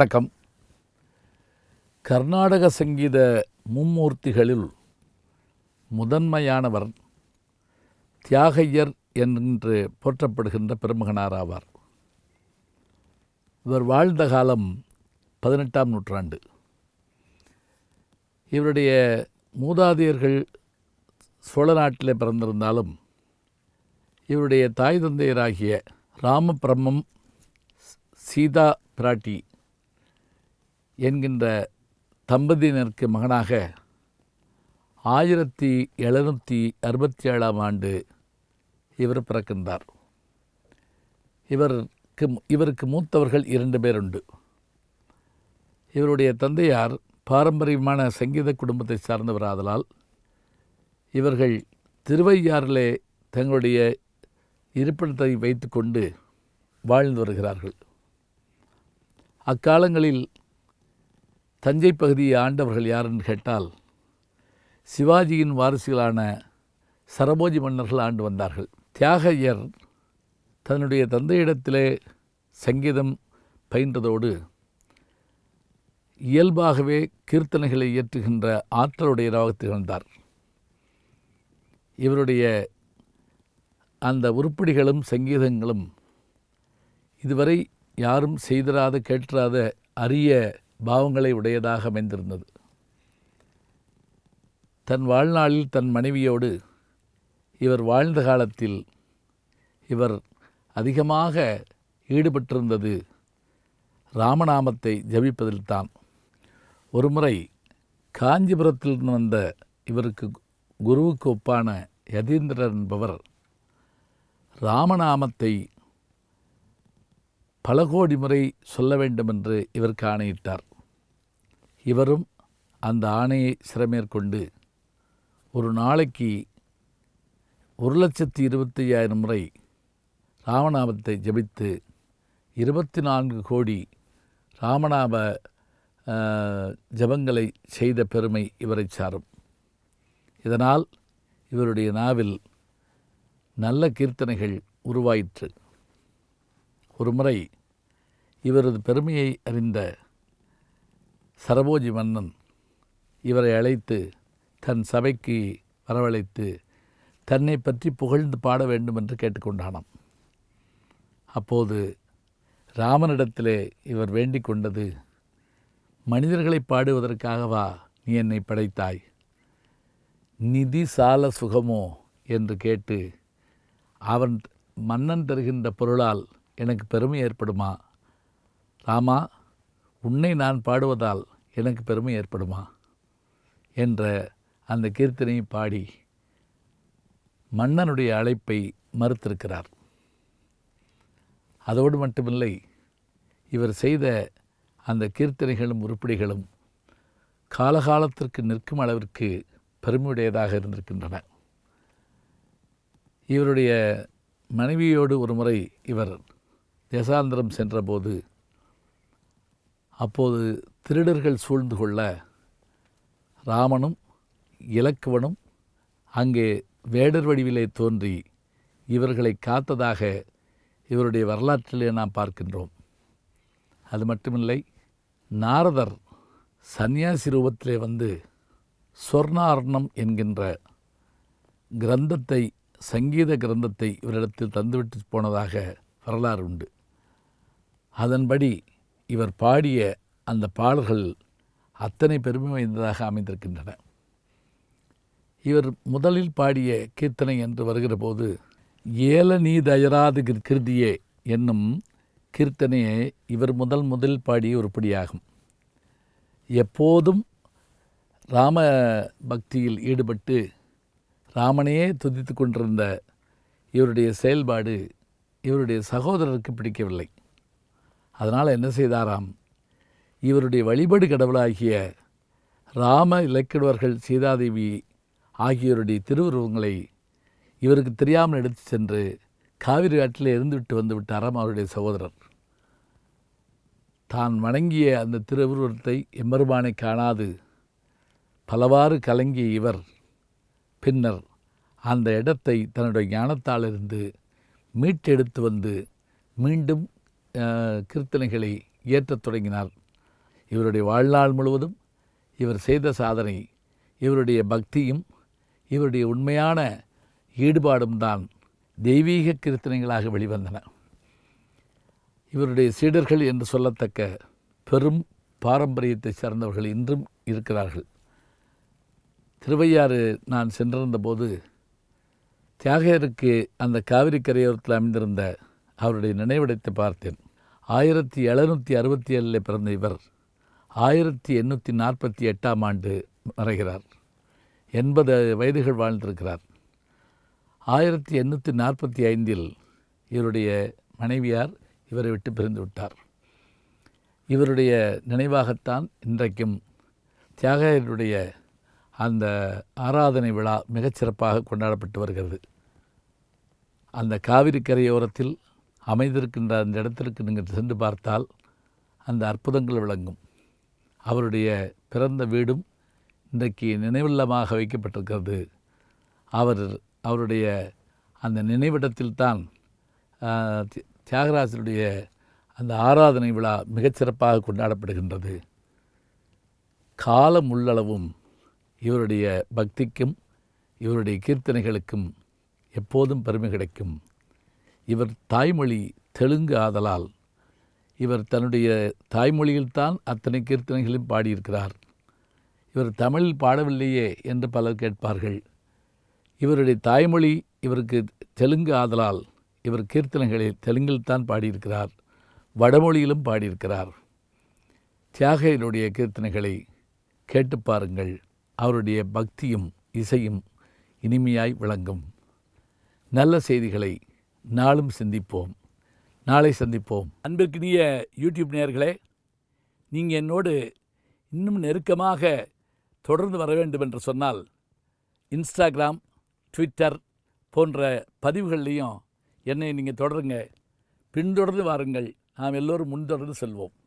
வணக்கம். கர்நாடக சங்கீத மும்மூர்த்திகளில் முதன்மையானவர் தியாகையர் என்று போற்றப்படுகின்ற பெருமகனார் ஆவார். இவர் வாழ்ந்த காலம் பதினெட்டாம் நூற்றாண்டு. இவருடைய மூதாதையர்கள் சோழ நாட்டிலே பிறந்திருந்தாலும் இவருடைய தாய் தந்தையராகிய ராமபிரம்மம் சீதா பிராட்டி என்கின்ற தம்பதியினருக்கு மகனாக ஆயிரத்தி எழுநூற்றி அறுபத்தி ஏழாம் ஆண்டு இவர் பிறக்கின்றார். இவருக்கு இவருக்கு மூத்தவர்கள் இரண்டு பேர் உண்டு இவருடைய தந்தையார் பாரம்பரியமான சங்கீத குடும்பத்தை சார்ந்தவர் ஆதலால் இவர்கள் திருவையாறிலே தங்களுடைய இருப்பிடத்தை வைத்துக்கொண்டு வாழ்ந்து வருகிறார்கள். அக்காலங்களில் தஞ்சை பகுதியை ஆண்டவர்கள் யாருன்னு கேட்டால் சிவாஜியின் வாரிசுகளான சரபோஜி மன்னர்கள் ஆண்டு வந்தார்கள். தியாகையர் தன்னுடைய தந்தையிடத்திலே சங்கீதம் பயின்றதோடு இயல்பாகவே கீர்த்தனைகளை இயற்றுகின்ற ஆற்றலுடையவராக திகழ்ந்தார். இவருடைய அந்த உருப்படிகளும் சங்கீதங்களும் இதுவரை யாரும் செய்திராத கேட்டராத அரிய பாவங்களை உடையதாக அமைந்திருந்தது. தன் வாழ்நாளில் தன் மனைவியோடு இவர் வாழ்ந்த காலத்தில் இவர் அதிகமாக ஈடுபட்டிருந்தது ராமநாமத்தை ஜபிப்பதில்தான். ஒருமுறை காஞ்சிபுரத்தில் வந்த இவருக்கு குருவுக்கு ஒப்பான யதீந்திரர் என்பவர் ராமநாமத்தை பல கோடி முறை சொல்ல வேண்டுமென்று இவர் ஆணையிட்டார் இவரும் அந்த ஆணையை சிறமேற்கொண்டு ஒரு நாளைக்கு ஒரு லட்சத்தி இருபத்தி ஐயாயிரம் முறை ராமநாமத்தை ஜபித்து இருபத்தி நான்கு கோடி ராமநாம ஜபங்களை செய்த பெருமை இவரை சாரும். இதனால் இவருடைய நாவில் நல்ல கீர்த்தனைகள் உருவாயிற்று. ஒருமுறை இவரது பெருமையை அறிந்த சரபோஜி மன்னன் இவரை அழைத்து தன் சபைக்கு வரவழைத்து தன்னை பற்றி புகழ்ந்து பாட வேண்டும் என்று கேட்டுக்கொண்டானாம். அப்போது ராமனிடத்திலே இவர் வேண்டிக் கொண்டது மனிதர்களை பாடுவதற்காகவா நீ என்னை படைத்தாய். நிதி சால சுகமோ என்று கேட்டு அவன் மன்னன் தருகின்ற பொருளால் எனக்கு பெருமை ஏற்படுமா? ராமா உன்னை நான் பாடுவதால் எனக்கு பெருமை ஏற்படுமா? என்ற அந்த கீர்த்தனையை பாடி மன்னனுடைய அழைப்பை மறுத்திருக்கிறார். அதோடு மட்டுமில்லை இவர் செய்த அந்த கீர்த்தனைகளும் உருப்படிகளும் காலகாலத்திற்கு நிற்கும் அளவிற்கு பெருமையுடையதாக இருந்திருக்கின்றன. இவருடைய மனைவியோடு ஒரு முறை இவர் தேசாந்திரம் சென்றபோது அப்போது திருடர்கள் சூழ்ந்து கொள்ள ராமனும் இலக்குவனும் அங்கே வேடர் வடிவிலே தோன்றி இவர்களை காத்ததாக இவருடைய வரலாற்றிலே நாம் பார்க்கின்றோம். அது மட்டுமில்லை நாரதர் சந்நியாசி ரூபத்திலே வந்து சொர்ணார்ணம் என்கின்ற கிரந்தத்தை சங்கீத கிரந்தத்தை இவரிடத்தில் தந்துவிட்டு போனதாக வரலாறு உண்டு. அதன்படி இவர் பாடிய அந்த பாடல்கள் அத்தனை பெருமை வாய்ந்ததாக அமைந்திருக்கின்றன. இவர் முதலில் பாடிய கீர்த்தனை என்று வருகிற போது ஏல நீ தயராது கிருதியே என்னும் கீர்த்தனையே இவர் முதல் முதல் பாடிய உருப்படியாகும் எப்போதும் ராம பக்தியில் ஈடுபட்டு ராமனையே துதித்து கொண்டிருந்த இவருடைய செயல்பாடு இவருடைய சகோதரருக்கு பிடிக்கவில்லை. அதனால் என்ன செய்தாராம்? இவருடைய வழிபாடு கடவுளாகிய ராம இலக்கிடுவர்கள் சீதாதேவி ஆகியோருடைய திருவுருவங்களை இவருக்கு தெரியாமல் எடுத்து சென்று காவிரி ஆற்றில் இருந்துவிட்டு வந்து விட்டாராம் அவருடைய சகோதரர். தான் வணங்கிய அந்த திருவுருவத்தை எம்பெருமானை காணாது பலவாறு கலங்கிய இவர் பின்னர் அந்த இடத்தை தன்னுடைய ஞானத்தாலிருந்து மீட்டெடுத்து வந்து மீண்டும் கீர்த்தனைகளை இயற்றத் தொடங்கினார். இவருடைய வாழ்நாள் முழுவதும் இவர் செய்த சாதனை இவருடைய பக்தியும் இவருடைய உண்மையான ஈடுபாடும் தான் தெய்வீக கீர்த்தனைகளாக வெளிவந்தன. இவருடைய சீடர்கள் என்று சொல்லத்தக்க பெரும் பாரம்பரியத்தை சார்ந்தவர்கள் இன்றும் இருக்கிறார்கள். திருவையாறு நான் சென்றிருந்த போது தியாகருக்கு அந்த காவிரி கரையோரத்தில் அமைந்திருந்த அவருடைய நினைவிடத்தை பார்த்தேன். ஆயிரத்தி எழுநூற்றி அறுபத்தி ஏழில் பிறந்த இவர் ஆயிரத்தி எண்ணூற்றி நாற்பத்தி எட்டாம் ஆண்டு மறைகிறார். எண்பது வயதுகள் வாழ்ந்திருக்கிறார். ஆயிரத்தி எண்ணூற்றி நாற்பத்தி ஐந்தில் இவருடைய மனைவியார் இவரை விட்டு பிரிந்து விட்டார். இவருடைய நினைவாகத்தான் இன்றைக்கும் தியாகருடைய அந்த ஆராதனை விழா மிகச்சிறப்பாக கொண்டாடப்பட்டு வருகிறது. அந்த காவிரி கரையோரத்தில் அமைந்திருக்கின்ற அந்த இடத்திற்கு நீங்கள் சென்று பார்த்தால் அந்த அற்புதங்கள் விளங்கும். அவருடைய பிறந்த வீடும் இன்றைக்கு நினைவில்லமாக வைக்கப்பட்டிருக்கிறது. அவர் அவருடைய அந்த நினைவிடத்தில்தான் தியாகராஜருடைய அந்த ஆராதனை விழா மிகச்சிறப்பாக கொண்டாடப்படுகின்றது. காலம் உள்ளளவும் இவருடைய பக்திக்கும் இவருடைய கீர்த்தனைகளுக்கும் எப்போதும் பெருமை கிடைக்கும். இவர் தாய்மொழி தெலுங்கு ஆதலால் இவர் தன்னுடைய தாய்மொழியில்தான் அத்தனை கீர்த்தனைகளையும் பாடியிருக்கிறார். இவர் தமிழில் பாடவில்லையே என்று பலர் கேட்பார்கள். இவருடைய தாய்மொழி இவருக்கு தெலுங்கு ஆதலால் இவர் கீர்த்தனைகளை தெலுங்கில்தான் பாடியிருக்கிறார். வடமொழியிலும் பாடியிருக்கிறார். தியாகையினுடைய கீர்த்தனைகளை கேட்டு பாருங்கள். அவருடைய பக்தியும் இசையும் இனிமையாய் விளங்கும். நல்ல செய்திகளை நாளும் சிந்திப்போம். நாளை சந்திப்போம். அன்பிற்கினிய யூடியூப் நேயர்களே நீங்கள் என்னோடு இன்னும் நெருக்கமாக தொடர்ந்து வர வேண்டும் என்று சொன்னால் இன்ஸ்டாகிராம் ட்விட்டர் போன்ற பதிவுகள்லையும் என்னை நீங்கள் தொடருங்க. பின்தொடர்ந்து வாருங்கள். நாம் எல்லோரும் முன்தொடர்ந்து செல்வோம்.